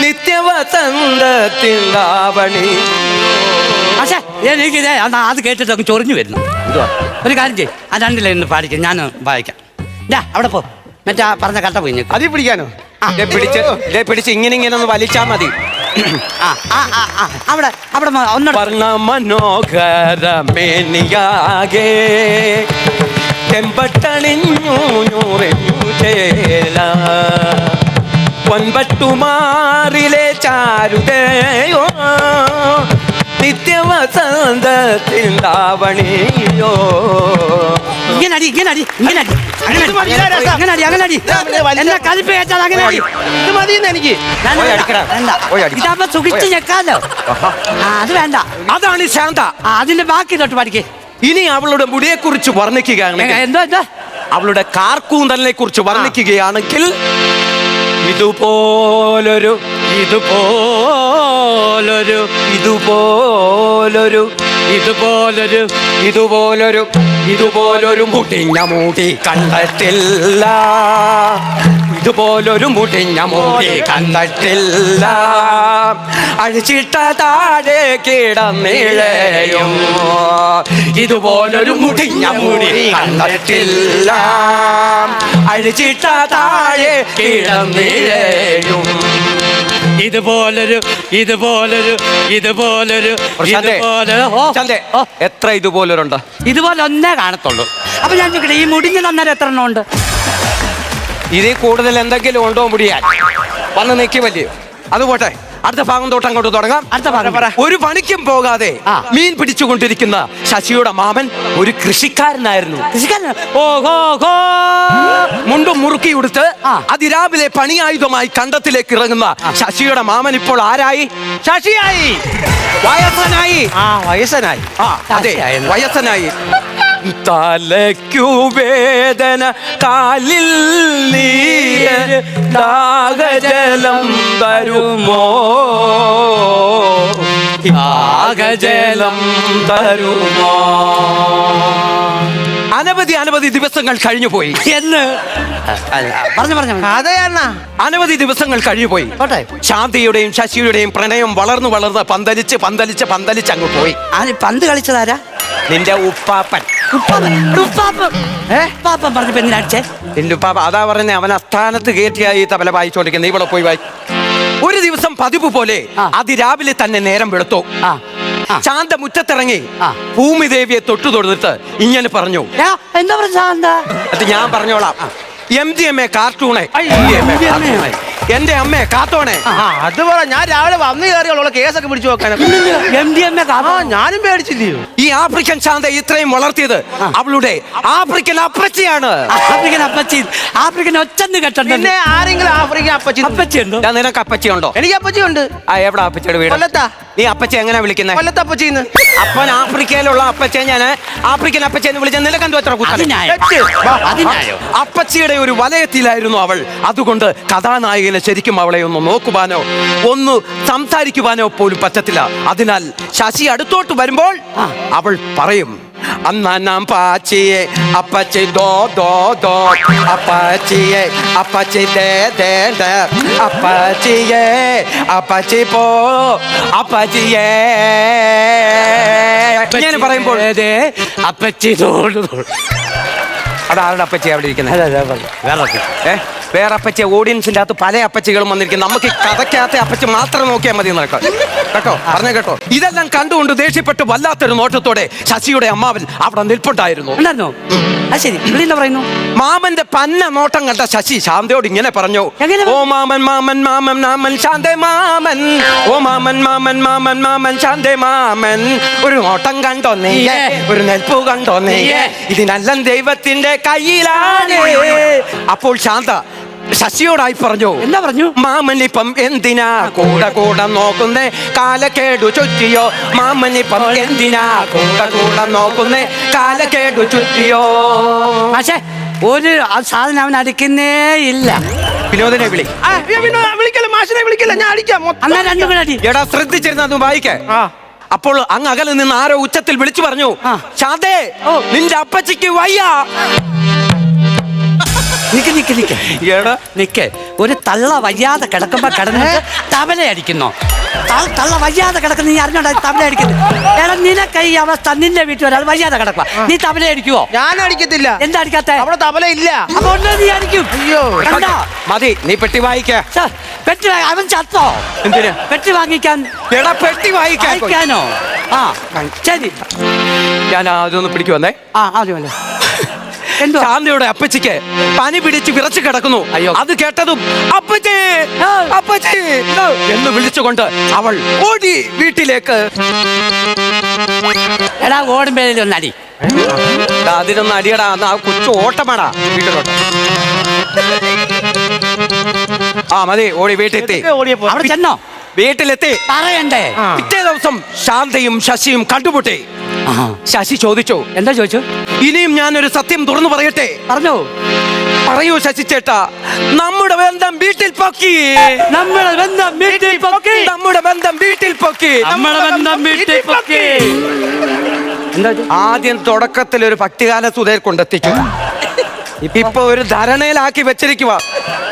B: നിത്യവസന്തത്തിൽ ലാവണി.
A: പക്ഷേ എനിക്കിത് അന്ന് അത് കേട്ടിട്ട് അങ്ങ് ചൊറിഞ്ഞു വരുന്നു.
B: എന്തുവാ?
A: ഒരു കാര്യം ചെയ്യും. ആ രണ്ട് ഒന്ന് പാടിക്കാം. ഞാൻ വായിക്കാം. ഡാ അവിടെ പോ. മറ്റേ പറഞ്ഞ കട്ട പോയി
C: അതി പിടിക്കാനോ?
B: ഇതേ പിടിച്ച് ഇതേ പിടിച്ച് ഇങ്ങനെ ഇങ്ങനെ ഒന്ന് വലിച്ചാ മതി.
A: അവിടെ അവിടെ ഒന്ന്
B: പറഞ്ഞ മനോഹരമേനിയാകെ ചെമ്പട്ടണിഞ്ഞു പൊൻപട്ടുമാറിലെ ചാരുതയോ നിത്യവസന്തത്തിൽ ലാവണിയോ
A: ഇങ്ങനെ അടി ഇങ്ങനെ അടി ഇങ്ങനെ അടി അങ്ങനെ
C: ഇത് മതി,
A: അടി,
C: ഇതാ രസം.
A: അങ്ങനെ അടി അങ്ങനെ അടി
C: ഇതാ പിന്നെ വലിയ-
A: എന്നെ കലിപ്പ് കയറ്റാൽ അങ്ങനെ അടി.
C: ഇത് മതിയെന്ന് എനിക്ക്.
A: വേണ്ട,
B: പോയി
A: വേണ്ട,
B: അടിക്കടാ.
A: വേണ്ട.
B: പോയി അടിക്ക്.
A: ഇതാകുമ്പോ സുഖിച്ച്
B: പോയി.
A: ഞെക്കാലോ. ആ അത് വേണ്ട.
B: അതാണ് ശാന്ത.
A: ആ അതിന്റെ ബാക്കി തൊട്ട് പഠിക്കേ.
B: ഇനി അവളുടെ മുടിയെ കുറിച്ച് വർണിക്കുകയാണെങ്കിൽ
A: എന്തോ എന്താ?
B: അവളുടെ കാർക്കൂന്തലിനെ കുറിച്ച് വർണിക്കുകയാണെങ്കിൽ ഇതുപോലൊരു
A: ഇതുപോലൊരു
B: ഇതുപോലൊരു
A: ഇതുപോലൊരു
B: ഇതുപോലൊരു ഇതുപോലൊരു മുടിഞ്ഞ മൂടി കണ്ടിട്ടില്ല. ഇതുപോലൊരു മുടിഞ്ഞ മോടി കണ്ടിട്ടില്ല അഴിച്ചിട്ട താഴെ കിടന്നിഴയും. ഇതുപോലൊരു മുടിഞ്ഞ മുടി കണ്ടിട്ടില്ല അഴിച്ചിട്ട താഴെ കിടന്നിഴയും.
A: ഇതുപോലൊരു ഇതുപോലൊരു ഇതുപോലൊരു ഇതുപോലെ
B: എത്ര ഇതുപോലൊരുണ്ട്?
A: ഇതുപോലെ ഒന്നേ കാണത്തുള്ളൂ. അപ്പൊ ഞാൻ ചോദിക്കട്ടെ ഈ മുടിഞ്ഞ തന്നാൽ എത്ര എണ്ണം ഉണ്ട്?
B: ഇതിൽ കൂടുതൽ എന്തെങ്കിലും ഉണ്ടോ മുടിയാൽ വന്ന് നിൽക്കുമല്ലേ അത് പോട്ടെ. അടുത്ത ഭാഗം തൊട്ട് അങ്ങോട്ട് തുടങ്ങാം.
A: അടുത്ത ഭാഗം. പറ.
B: ഒരു പണിക്കും പോകാതെ മീൻ പിടിച്ചുകൊണ്ടിരിക്കുന്ന ശശിയുടെ മാമൻ ഒരു കൃഷിക്കാരനായിരുന്നു. മുണ്ടും മുറുക്കി ഉടുത്ത്. അതിരാവിലെ പണിയായുധമായി കണ്ടത്തിലേക്ക് ഇറങ്ങുന്ന ശശിയുടെ മാമൻ ഇപ്പോൾ ആരായി?
C: ശശിയായി.
B: വയസ്സനായി.
C: ആ വയസ്സനായി.
B: ആ അതെ. വയസ്സനായി. തലയ്ക്കു വേദന കാലിൽ നീര് തരുമോ? ദാഹജലം തരുമോ? അനവധി അനവധി ദിവസങ്ങൾ കഴിഞ്ഞുപോയി
A: എന്ന്? അല്ല, പറഞ്ഞു പറഞ്ഞു.
C: അതെയണ്ണ
B: അനവധി ദിവസങ്ങൾ കഴിഞ്ഞു
A: പോയി.
B: ശാന്തിയുടെയും ശശിയുടെയും പ്രണയം വളർന്നു വളർന്ന് പന്തലിച്ച് പന്തലിച്ച് പന്തലിച്ച് അങ്ങ് പോയി.
A: പന്ത് കളിച്ചതാരാ?
B: നിന്റെ ഉപ്പാപ്പൻ.
A: പറഞ്ഞപ്പോ
B: ഉപ്പാപ്പ. അതാ പറയുന്നേ അവൻ അസ്ഥാനത്ത് കയറ്റിയായി തബല വായിച്ചോണ്ടിരിക്കുന്നത് ഇവിടെ പോയി വായി. ഒരു ദിവസം പതിവ് പോലെ. അതിരാവിലെ തന്നെ നേരം വെളുത്തു. ശാന്ത മുറ്റത്തിറങ്ങി. ഭൂമിദേവിയെ തൊട്ടു തൊടുത്തിട്ട് ഇങ്ങനെ പറഞ്ഞു.
A: എന്താ പറഞ്ഞ
B: അത് ഞാൻ പറഞ്ഞോളാം. എം ജി എം എ കാർട്ടൂണേ. എന്റെ അമ്മേ കാത്തോണേ.
C: അത് പറ ഞാൻ രാവിലെ വന്നു കയറിയുള്ള കേസൊക്കെ പിടിച്ചു വെക്കാനൊക്കെ ഞാനും പേടിച്ചില്ലയോ?
B: ഈ ആഫ്രിക്കൻ ശാന്ത ഇത്രയും വളർത്തിയത് അവളുടെ ആഫ്രിക്കൻ അപ്പച്ചിയാണ്.
A: ആഫ്രിക്കൻ അപ്പച്ചി. ആഫ്രിക്കൻ ഒച്ചന്ന് കെട്ടണ്ടേ
C: പിന്നെ ആരെങ്കിലും ആഫ്രിക്കൻ അപ്പച്ചി
A: അപ്പച്ചി ഉണ്ടോ?
B: ഞാൻ നിനക്ക് അപ്പച്ചി ഉണ്ടോ
C: എനിക്ക് അപ്പച്ചി ഉണ്ട്
B: ആ എവിടെ അപ്പച്ചിയുടെ വീട്?
C: കൊല്ലത്താ.
B: നീ അപ്പച്ച എങ്ങനെ വിളിക്കുന്നത്
C: കൊല്ലത്ത് അപ്പച്ചിന്ന്.
B: അപ്പൻ ആഫ്രിക്കയിലുള്ള അപ്പച്ച ഞാൻ ആഫ്രിക്കൻ അപ്പച്ച എന്ന് വിളിച്ച കണ്ടു എത്ര അപ്പച്ചിയുടെ ഒരു വലയത്തിലായിരുന്നു അവൾ. അതുകൊണ്ട് കഥാനായകനെ ശരിക്കും അവളെ ഒന്ന് നോക്കുവാനോ ഒന്ന് സംസാരിക്കുവാനോ പോലും പറ്റത്തില്ല. അതിനാൽ ശശി അടുത്തോട്ട് വരുമ്പോൾ അവൾ പറയും അന്നാം പാച്ചിയെ അപ്പച്ചി ദോ ദോ ദോ. അപ്പച്ചിയെ അപ്പച്ചി ദേ ദേ ദേ. അപ്പച്ചിയെ അപ്പച്ചി പോ അപ്പച്ചിയെ. ഞാൻ പറയുമ്പോൾ
A: അപ്പച്ചി തോട് തോട്
B: അതാരുടെ അപ്പച്ചി അവിടെ ഇരിക്കുന്നത്
A: പറഞ്ഞു. വേറെ അപ്പച്ചി.
B: ഏ വേറെ അപ്പച്ചി ഓഡിയൻസിന്റെ അകത്ത് പല അപ്പച്ചികളും വന്നിരിക്കുന്നു. നമുക്ക് ഈ കഥയ്ക്കകത്തെ അപ്പച്ചി മാത്രം നോക്കിയാൽ മതി എന്നൊക്കെ കേട്ടോ. പറഞ്ഞു കേട്ടോ. ഇതെല്ലാം കണ്ടുകൊണ്ട് ദേഷ്യപ്പെട്ട് വല്ലാത്തൊരു നോട്ടത്തോടെ ശശിയുടെ അമ്മാവൻ അവിടെ നിൽപ്പുണ്ടായിരുന്നു.
A: ഉണ്ടായിരുന്നോ? അത് ശരി. ഇവിടെ പറയുന്നു?
B: മാമന്റെ പന്ന നോട്ടം കണ്ട ശശി ശാന്തയോട് ഇങ്ങനെ പറഞ്ഞു. ഓ മാമൻ മാമൻ മാമൻ മാമൻ ശാന്തേ മാമൻ. ഓ മാമൻ മാമൻ മാമൻ മാമൻ ശാന്തേ മാമൻ. ഒരു നോട്ടം കണ്ടോ നീ ഒരു നെൽപ്പു കണ്ടോ നീ ഇതിനെല്ലാം ദൈവത്തിന്റെ കയ്യിലാണ്. അപ്പോൾ ശാന്ത ശശിയോടായി പറഞ്ഞു
A: എന്താ പറഞ്ഞു?
B: മാമനിപ്പം എന്തിനാ കൂടെ കൂടെ നോക്കുന്നേ? കാലക്കേടു ചുറ്റിയോ? മാമനിപ്പം എന്തിനാ കൂടെ കൂടെ നോക്കുന്നേ? കാലക്കേടു ചുറ്റിയോ?
A: പക്ഷേ ഒരു സാധനം അവൻ അടിക്കുന്നേ ഇല്ല.
B: വിനോദനെ വിളി.
C: വിളിക്കല്ല മാഷിനെ വിളിക്കല്ല ഞാൻ അടിക്കാം
B: എടാ ശ്രദ്ധിച്ചിരുന്ന അത് വായിക്കേ
C: ആ.
B: അപ്പോൾ അങ്ങ് അകലെ നിന്ന് ആരോ ഉച്ചത്തിൽ വിളിച്ചു പറഞ്ഞു
A: ആ.
B: നിന്റെ അപ്പച്ചിക്ക് വയ്യ.
A: നിക്ക് നിക്ക് നിക്ക്.
B: എടാ
A: നിക്ക്. ഒരു തള്ള വയ്യാതെ കിടക്കുമ്പോ കിടന്ന് തവല അടിക്കുന്നു. തള്ള വയ്യാതെ കിടക്കുന്ന നീ അറിഞ്ഞോണ്ടാ തവല അടിക്കുന്നത് എടാ നിനക്ക് ഈ അവസ്ഥ നിന്റെ വീട്ടിൽ ഒരാൾ വയ്യാതെ കിടക്കുക നീ തവല അടിക്കുവോ?
C: ഞാൻ അടിക്കത്തില്ല.
A: എന്താ അടിക്കാത്ത?
C: അവിടെ തവല ഇല്ല.
A: അപ്പൊ നീ അടിക്കും.
C: അയ്യോ.
A: കണ്ടോ?
B: മതി നീ പെട്ടി വായിക്കേ.
A: പെട്ടി വാ- അവൻ ചത്തോ?
B: എന്തിന്?
A: പെട്ടി വാങ്ങിക്കാൻ
B: എടാ പെട്ടി വായിക്കാൻ
A: വാങ്ങിക്കാനോ? ആ ശരി.
B: ഞാൻ അതൊന്ന് പിടിക്കു വന്നേ.
A: ആ അതെ എന്തോ
B: ശാന്തയുടെ അപ്പച്ചിക്ക് പനി പിടിച്ച് വിറച്ചു കിടക്കുന്നു.
A: അയ്യോ.
B: അത് കേട്ടതും അപ്പച്ചി
A: ആ.
B: അപ്പച്ചി! എന്ന് വിളിച്ചുകൊണ്ട് അവൾ ഓടി വീട്ടിലേക്ക്.
A: എടാ ഓടുമ്പേലിൽ ഒന്നടി
B: ദാ അതിനൊന്ന് അടിയടാ അന്ന് ആ കൊച്ചു ഓട്ടമാടാ വീട്ടിലോട്ട്. ആ മതി ഓടി വീട്ടിലെത്തി
A: അവിടെ ചെന്നോ.
B: വീട്ടിലെത്തി.
A: പറയണ്ടേ.
B: പിറ്റേ ദിവസം ശാന്തയും ശശിയും കണ്ടുമുട്ടി. ശശി ചോദിച്ചു
A: എന്താ ചോദിച്ചു?
B: ഇനിയും ഞാനൊരു സത്യം തുറന്നു പറയട്ടെ?
A: പറഞ്ഞോ.
B: പറയൂ ശശി ചേട്ടാ നമ്മുടെ ബന്ധം വീട്ടിൽ പൊക്കി.
A: നമ്മുടെ ബന്ധം വീട്ടിൽ പൊക്കി.
B: നമ്മുടെ ബന്ധം വീട്ടിൽ പൊക്കി.
A: നമ്മുടെ ബന്ധം വീട്ടിൽ പൊക്കി.
B: ആദ്യം തുടക്കത്തിൽ ഒരു ഭക്തികാല സുധേർ കൊണ്ടെത്തിച്ചു. ഇപ്പൊ ഒരു ധരണയിലാക്കി വെച്ചിരിക്കുക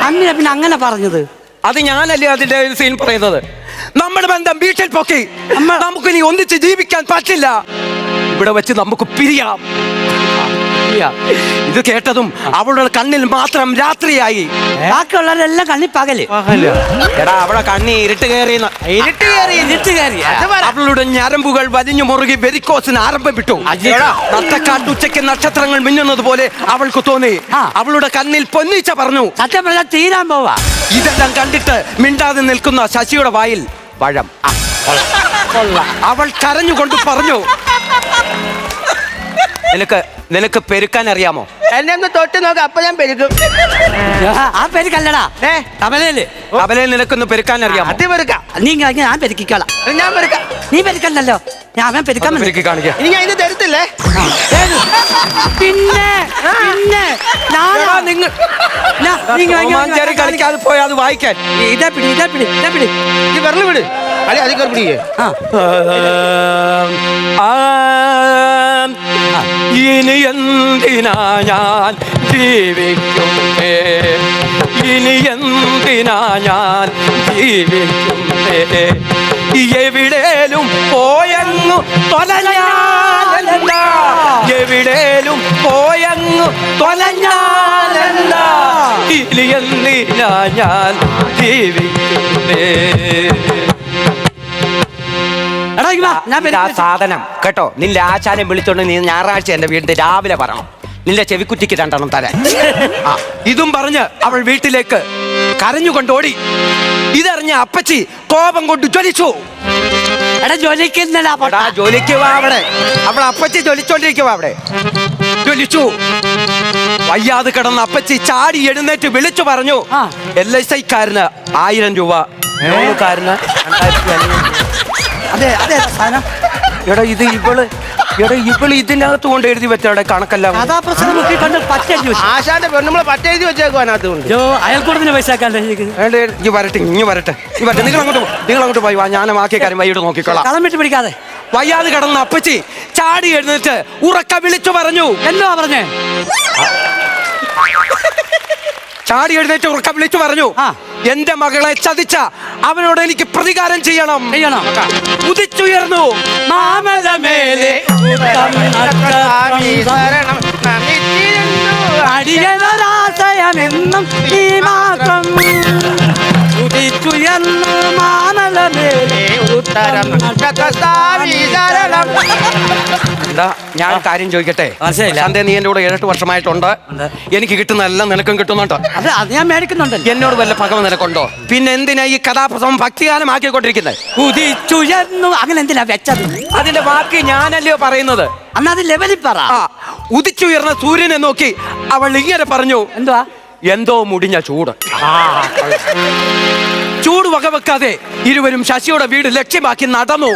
A: അന്നിനെ പിന്നെ അങ്ങനെ പറഞ്ഞത്?
B: അത് ഞാനല്ലേ അതിന്റെ സീൻ പറയുന്നത്? നമ്മുടെ ബന്ധം വീട്ടിൽ പൊക്കി. നമുക്ക് ഇനി ഒന്നിച്ച് ജീവിക്കാൻ പറ്റില്ല. ഇവിടെ വെച്ച് നമുക്ക് പിരിയാം. ഇത് കേട്ടതും അവളുടെ കണ്ണിൽ മാത്രം രാത്രിയായി.
A: ബാക്കിയുള്ളവരെല്ലാം കണ്ണി പകൽ.
B: എടാ അവളെ കണ്ണി ഇരുട്ട് കയറി
C: ഇരുട്ട് കയറി
A: ഇരുട്ട്
C: കയറി.
B: അവളുടെ ഞരമ്പുകൾ വലിഞ്ഞു മുറുകി വെരിക്കോസിന് ആരംഭം വിട്ടു
A: അയ്യടാ.
B: നട്ടക്കാട്ടുച്ചയ്ക്ക് നക്ഷത്രങ്ങൾ മിന്നുന്നത് പോലെ അവൾക്ക് തോന്നി. അവളുടെ കണ്ണിൽ പൊന്നീച്ച പറഞ്ഞു.
A: സത്യം പറഞ്ഞാൽ തീരാൻ പോവാ.
B: ഇതെല്ലാം കണ്ടിട്ട് മിണ്ടാതെ നിൽക്കുന്ന ശശിയുടെ വായിൽ പഴം അവൾ കരഞ്ഞുകൊണ്ട് പറഞ്ഞു നിനക്ക് നിനക്ക് പെരുക്കാൻ അറിയാമോ?
C: എന്നെ ഒന്ന് തൊട്ട് നോക്ക് അപ്പൊ ഞാൻ പെരുക്കും.
A: ആ പെരുക്കല്ലടാ.
C: ഏ?
A: കമലയിൽ
B: കവലയിൽ നിനക്കൊന്ന് പെരുക്കാൻ അറിയാമോ?
C: അത് പെരുക്കാം.
A: നീ ഞാൻ പെരുക്കിക്കോളാം.
C: ഞാൻ പെരുക്കാം.
A: നീ പെരുക്കല്ലല്ലോ ഞാൻ അവൻ പെരുക്കാൻ വന്നു.
B: പെരുക്കി കാണിക്കാം.
C: ഇനി ഞാൻ ഇത് തരത്തില്ലേ?
A: ഏത്? പിന്നെ പിന്നെ ഞാനാ.
B: നിങ്ങൾ കളിക്കാതെ പോയാ അത് വായിക്കാൻ.
A: ഇതേ പിടി ഇതേ പിടി ഇതേ പിടി.
C: ഇത് പറഞ്ഞു വിട്. അല്ലെ അതിൽ കയറി പിടിക്കേ.
A: ആ.
B: ആം, ഇനി എന്തിനാ ഞാൻ ജീവിക്കുന്നേ? ഇനി എന്തിനാ ഞാൻ ജീവിക്കുന്നേ? എവിടേലും പോയെന്നു തൊലഞ്ഞാലെന്താ? എവിടേലും പോയെന്നു തൊലഞ്ഞാലെന്താ? ഇനി എന്തിനാ ഞാൻ ജീവിക്കുന്നേ?
A: ഞാൻ
B: സാധനം. കേട്ടോ നിന്റെ ആശാനം വിളിച്ചോണ്ട് നീ ഞായറാഴ്ച എന്റെ വീട്ടിൽ രാവിലെ പറയണം നിന്റെ ചെവിക്കുറ്റിക്ക് രണ്ടെണ്ണം തരാൻ. ആ, ഇതും പറഞ്ഞ് അവൾ വീട്ടിലേക്ക് കരഞ്ഞുകൊണ്ട് ഓടി. ഇതറിഞ്ഞ അപ്പച്ചി കോപം കൊണ്ട് ജ്വലിച്ചു.
A: എടാ ജ്വലിക്കുന്നില്ല
B: അവിടെ. അവൾ അപ്പച്ചി ജ്വലിച്ചോണ്ടിരിക്കുവാ അവിടെ. ജ്വലിച്ചു. വയ്യാതെ കിടന്ന അപ്പച്ചി ചാടി എഴുന്നേറ്റ് വിളിച്ചു പറഞ്ഞു. എൽ എസ് ഐക്കാരന് ആയിരം രൂപ. ലോണുകാരന് രണ്ടായിരത്തി
A: അതെ അതെ സാധനം.
B: എടാ ഇത് ഇവൾ എടാ ഇവൾ ഇതിനകത്ത് കൊണ്ട് എഴുതി വെച്ചാടെ കണക്കെല്ലാം
A: കഥാപ്രസംഗം നോക്കി കണ്ട് പറ്റടി വെച്ചു.
C: ആശാന്റെ പെണ്ണുമ്പളെ പറ്റെഴുതി വെച്ചേക്കും അതിനകത്ത് കൊണ്ട്.
A: ജോ അയൽക്കൂടത്തിന് പൈസ
B: വേണ്ട, ഈ വരട്ടെ ഇനി വരട്ടെ ഈ വരട്ടെ. നിങ്ങൾ അങ്ങോട്ട് പോ. നിങ്ങൾ അങ്ങോട്ട് പോയി വാ ഞാൻ ബാക്കി കാര്യം വൈകിട്ട് നോക്കിക്കോളാം.
A: കളം വിട്ട് പിടിക്കാതെ.
B: വയ്യാതെ കിടന്ന അപ്പച്ചി ചാടി എഴുന്നേറ്റ് ഉറക്ക വിളിച്ചു പറഞ്ഞു.
A: എന്തോ പറഞ്ഞേ?
B: ചാടി എഴുന്നേറ്റ് ഉറക്ക വിളിച്ചു പറഞ്ഞു.
A: ആ.
B: എന്റെ മകളെ ചതിച്ച അവനോട് എനിക്ക് പ്രതികാരം ചെയ്യണം.
A: ചെയ്യണം.
B: ഉദിച്ചുയർന്നു.
A: മാമലമേലെ. അടിയനൊരാശയമെന്നും ഈ മാത്രം ഉദിച്ചുയർന്നു മാമലമേലെ
C: ഉത്തരം നക്ഷത്ര.
B: എന്താ ഞാൻ കാര്യം ചോദിക്കട്ടെ?
A: മനസ്സിലായില്ല.
B: ശാന്തേ നീ എന്റെ കൂടെ ഏഴെട്ട് വർഷമായിട്ടുണ്ട്. എനിക്ക് കിട്ടുന്നതെല്ലാം നിനക്കും കിട്ടുന്നുണ്ട്.
A: അത് അത് ഞാൻ മേടിക്കുന്നുണ്ട്
B: എന്നോട് വല്ല പകവ നിനക്കുണ്ടോ? പിന്നെ എന്തിനാ ഈ കഥാപ്രസവം ഭക്തിഗാനമാക്കിക്കൊണ്ടിരിക്കുന്നത്
A: ഉദിച്ചുയർന്നു. അങ്ങനെ എന്തിനാ വെച്ചത്?
B: അതിന്റെ വാക്ക് ഞാനല്ലയോ പറയുന്നത്?
A: അന്ന് അത് ലെവലിൽ പറ.
B: ആ ഉദിച്ചുയർന്ന സൂര്യനെ നോക്കി അവൾ ഇങ്ങനെ പറഞ്ഞു
A: എന്തുവാ?
B: എന്തോ മുടിഞ്ഞ ചൂട്. ചൂട് വകവെക്കാതെ ഇരുവരും ശശിയുടെ വീട് ലക്ഷ്യമാക്കി നടന്നു.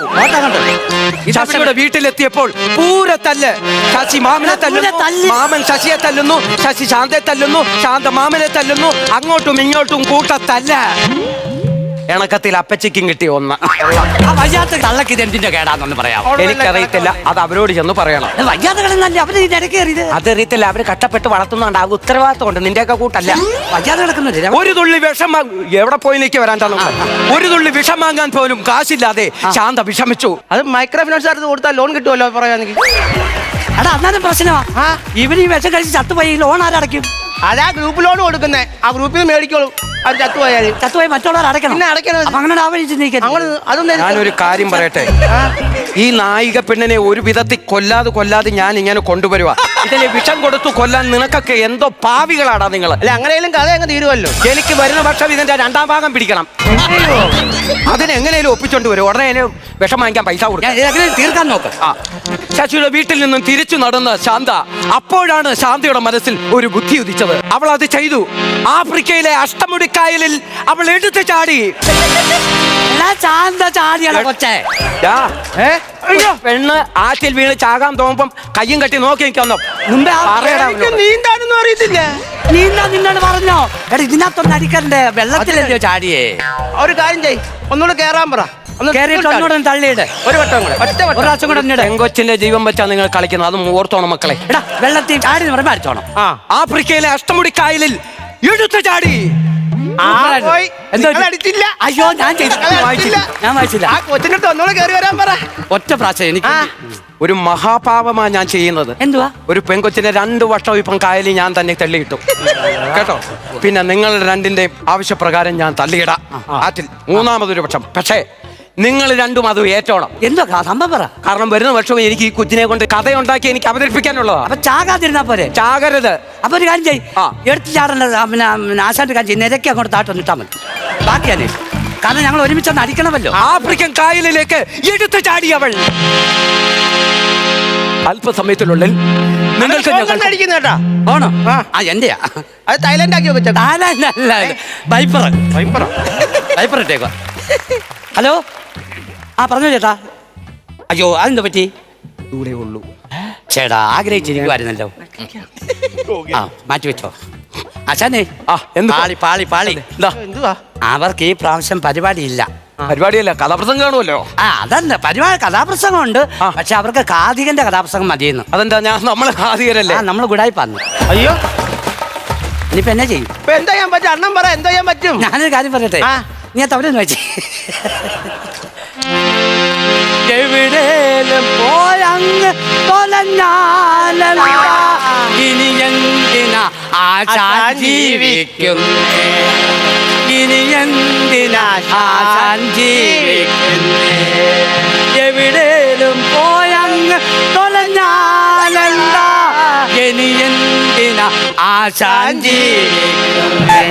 B: ശശിയുടെ വീട്ടിലെത്തിയപ്പോൾ പൂര തല്ല് ശശി മാമനെ തല്ലുന്നു. മാമൻ ശശിയെ തല്ലുന്നു. ശശി ശാന്തയെ തല്ലുന്നു. ശാന്ത മാമനെ തല്ലുന്നു. അങ്ങോട്ടും ഇങ്ങോട്ടും കൂട്ട തല്ല ഇണക്കത്തിൽ അപ്പച്ചിക്കും കിട്ടിയ ഒന്ന്.
A: ആ വയ്യാത്ത കള്ളക്ക് ഇത് എന്തിന്റെ കേടാന്നൊന്ന് പറയാം
B: എനിക്കറിയത്തില്ല. അത് അവരോട് ചെന്ന് പറയണം.
A: അത് വയ്യാത്ത കളന്നല്ലേ അവർ ഇടയ്ക്ക് കയറിയത്.
B: അതറിയത്തില്ല അവർ കട്ടപ്പെട്ട് വളർത്തുന്നുണ്ട് ആ ഉത്തരവാദിത്വം ഉണ്ട് നിന്റെയൊക്കെ കൂട്ടല്ല.
A: വയ്യാതെ കിടക്കുന്നില്ല
B: ഒരു തുള്ളി വിഷം എവിടെ പോയി നിൽക്കി വരാണ്ടാണ് ഒരു തുള്ളി വിഷം വാങ്ങാൻ പോലും കാശില്ലാതെ ശാന്ത വിഷമിച്ചു.
C: അത് മൈക്രോ ഫിനാൻസ് അടുത്ത് കൊടുത്താൽ ലോൺ കിട്ടുമല്ലോ പറയാൻ
A: എടാ അന്നാലും പ്രശ്നമാ. ഇവർ ഈ വിഷം കഴിച്ച് ചത്തുപോയി ലോൺ ആരടയ്ക്കും?
C: അതാ ഗ്രൂപ്പ് ലോൺ കൊടുക്കുന്നേ. ആ ഗ്രൂപ്പിൽ നിന്ന് മേടിക്കോളും. അത് ചത്തുപോയാൽ
A: ചത്തുപോയി മറ്റുള്ളവർ അടയ്ക്കണം.
C: പിന്നെ അടയ്ക്കണം.
A: അങ്ങനെ ആവഴിച്ച് നീക്കരുത്.
C: അങ്ങനെ അതൊന്നും
B: ഞാനൊരു കാര്യം പറയട്ടെ? ഈ നായിക പെണ്ണിനെ ഒരു വിധത്തിൽ കൊല്ലാതെ കൊല്ലാതെ ഞാൻ ഇങ്ങനെ കൊണ്ടുവരുക ഇതിന് വിഷം കൊടുത്തു കൊല്ലാൻ നിനക്കൊക്കെ എന്തോ പാവികളാടാ നിങ്ങൾ
C: അല്ല അങ്ങനെയും കഥ അങ്ങ് തീരുമല്ലോ
B: എനിക്ക് വരുന്ന പക്ഷം ഇതിന്റെ രണ്ടാം ഭാഗം പിടിക്കണം. അതിനെങ്ങനെയും ഒപ്പിച്ചോണ്ട് വരും. ഉടനെ അതിന് വിഷം വാങ്ങിക്കാൻ പൈസ കൊടുക്കാം.
A: തീർക്കാൻ നോക്ക്.
B: ശശിയുടെ വീട്ടിൽ നിന്നും തിരിച്ചു നടന്ന ശാന്ത അപ്പോഴാണ് ശാന്തയുടെ മനസ്സിൽ ഒരു ബുദ്ധി ഉദിച്ചത്. അവൾ അത് ചെയ്തു. ആഫ്രിക്കയിലെ അഷ്ടമുടിക്കായലിൽ അവൾ എടുത്തു ചാടി.
A: ചാടിയാണ് കൊച്ചേ.
B: പെണ്ണ് ആറ്റിൽ വീണ് ചാകാൻ തോന്നുമ്പം കയ്യും കെട്ടി നോക്കി നിൽക്കുന്നു.
A: മുമ്പേ ആ
B: പറയടാ
C: എനിക്ക്
B: അവനോട്.
C: നീന്താനൊന്നും അറിയത്തില്ല.
A: നീന്താ നിന്നോട് പറഞ്ഞോ. എടാ ഇതിനകത്തൊന്ന് അടിക്കണ്ടേ? വെള്ളത്തിലല്ലയോ ചാടിയേ?
C: ഒരു കാര്യം ചെയ് ഒന്നുകൂടെ കേറാൻ പറ. ഒന്ന്
A: കേറിയിട്ട് ഒന്നുകൂടെ ഒന്ന് തള്ളിയിട്.
C: ഒരു വട്ടം കൂടെ. ഒറ്റ
A: ഒരു
C: വട്ടം.
A: പ്രാവശ്യം കൂടെ ഒന്നിട്.
B: പെങ്കൊച്ചിന്റെ ജീവൻ വെച്ചാ നിങ്ങൾ കളിക്കുന്നത്. അതും ഓർത്തോണം മക്കളെ.
A: എടാ വെള്ളത്തിൽ ചാടി അടിച്ചോണം
C: ആ.
B: ആഫ്രിക്കയിലെ അഷ്ടമുടിക്കായലിൽ എടുത്തു ചാടി.
C: പോയി.
A: എന്തോ
C: നിങ്ങൾ അടിച്ചില്ല.
A: അയ്യോ ഞാൻ ചെയ്തു.
C: നിങ്ങൾ
A: വായിച്ചില്ല
C: അടിച്ചില്ല.
A: ഞാൻ വായിച്ചില്ല.
C: ആ കൊച്ചിന്റെ അടുത്ത് ഒന്നുകൂടെ കയറി വരാൻ പറ.
A: ഒറ്റ പ്രാവശ്യം എനിക്ക്
C: ആ.
B: ഒരു മഹാപാപമാ ഞാൻ ചെയ്യുന്നത്.
A: എന്തുവാ?
B: ഒരു പെൺകൊച്ചിനെ രണ്ട് വർഷം ഇപ്പം കായലിൽ ഞാൻ തന്നെ തള്ളിയിട്ടു. കേട്ടോ? പിന്നെ നിങ്ങൾ രണ്ടിന്റെയും ആവശ്യപ്രകാരം ഞാൻ തള്ളിയിടാം. ആറ്റിൽ മൂന്നാമതൊരു പക്ഷം. പക്ഷേ നിങ്ങൾ രണ്ടും അത് ഏറ്റോണം.
A: എന്തോ സംഭവം പറ.
B: കാരണം വരുന്ന വർഷം എനിക്ക് ഈ കുഞ്ഞിനെ കൊണ്ട് കഥ ഉണ്ടാക്കി എനിക്ക് അവതരിപ്പിക്കാനുള്ളതാ.
A: അപ്പൊ ചാകാതിരുന്നാ പോരെ?
B: ചാകരുത്.
A: അപ്പൊ ഒരു കാര്യം ചെയ്
B: ആ.
A: എടുത്ത് ചാടേണ്ട പിന്നെ ആശാന്റെ കാര്യം ചെയ്യ്. നിരക്കി അങ്ങോട്ട് താട്ട് ഇട്ടാൽ മതി. ബാക്കിയാണ് കാരണം ഞങ്ങൾ ഒരുമിച്ചൊന്ന് അടിക്കണമല്ലോ.
B: ആഫ്രിക്കൻ കായലിലേക്ക് എടുത്തു ചാടി അവൾ. അല്പസമയത്തിനുള്ളിൽ നിങ്ങൾക്ക് ഞങ്ങൾ
C: അടിക്കുന്ന കേട്ടാ.
A: ഓണോ
C: ആ.
A: എന്റെയാ?
C: അത് തൈലൻഡ് ആക്കി വെച്ചാ
A: താനല്ല വൈപ്പർ വൈപ്പർ ഇട്ടേക്കോ ഹലോ? ആ പറഞ്ഞു ചേട്ടാ. അയ്യോ അതെന്താ പറ്റി?
B: ഇവിടെ ഉള്ളൂ.
A: ചേട്ടാ ആഗ്രഹിച്ചിരിക്കുമായിരുന്നല്ലോ ആ മാറ്റി വെച്ചോ. അച്ഛനെ
B: ആ, എന്ത്?
A: പാളി പാളി പാളി.
B: എന്താ?
C: എന്തുവാ?
A: അവർക്ക് ഈ പ്രാവശ്യം പരിപാടിയില്ല.
B: പരിപാടിയല്ല കഥാപ്രസംഗം കാണുമല്ലോ.
A: ആ അതല്ല പരിപാടി കഥാപ്രസംഗം
B: ഉണ്ട്
A: പക്ഷെ അവർക്ക് കാതികന്റെ കഥാപ്രസംഗം മതിയെന്ന്.
B: അതെന്താ ഞാൻ നമ്മൾ കാതികരല്ലേ?
A: ആ നമ്മൾ ഗുഡായി പറഞ്ഞു
C: അയ്യോ.
A: ഇനിയിപ്പോ എന്നാ ചെയ്യും?
C: ഇപ്പൊ എന്താ ചെയ്യാൻ പറ്റും? അണ്ണം പറ എന്താ ചെയ്യാൻ പറ്റും?
A: ഞാനൊരു കാര്യം പറയട്ടെ? നീ തവരൊന്ന് വെച്ചേ എവിടേലും പോയങ്ങ് തൊലഞ്ഞാലല്ല. ഇനി എന്തിനാ ആശാൻ ജീവിക്കുന്നേ ഇനി എന്തിനാ ആശാൻ ജീവിക്കുന്നേ എവിടേലും പോയങ്ങ് തൊലഞ്ഞാലല്ല. ഇനി എന്തിനാ ആശാൻ ജീവിക്കുന്നേ